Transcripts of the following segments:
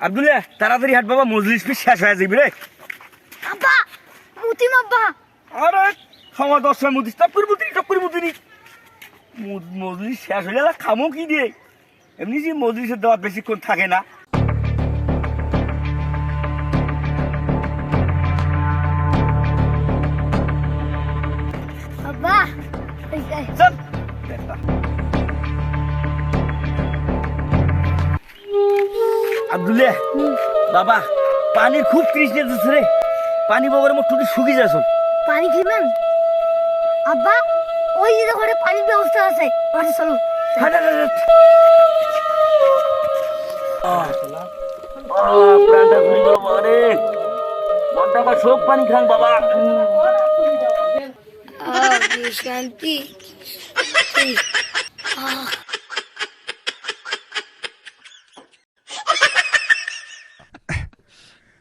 আব্দুল্লাহ তাড়াতাড়ি হাট বাবা মজলিস ফিস শেষ হয়ে যাবি রে। আব্বা মুতিম আব্বা। আরে সময় দশ সময় মজলিস টপ করে মুদিনি টপ করে মুদিনি মজ- মজলিস শেষ হয়ে গেলে খামো কি দিয়ে? এমনি যে মজলিসের দেওয়া বেশিক্ষণ থাকে না। আব্বা চল। আব্দুল্লাহ বাবা পানির খুব তৃষ্ণা দিচ্ছে রে। পানি বাবার মোট টুটি শুকিয়ে যাচ্ছ পানি খাবেন আব্বা ওই যে ঘরে পানির ব্যবস্থা আছে। আচ্ছা চলো। প্রাণটা ঘুরে গেল বাবা মনটা আমার শোক পানি খান বাবা। শান্তি।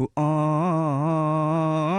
Ooh, oh.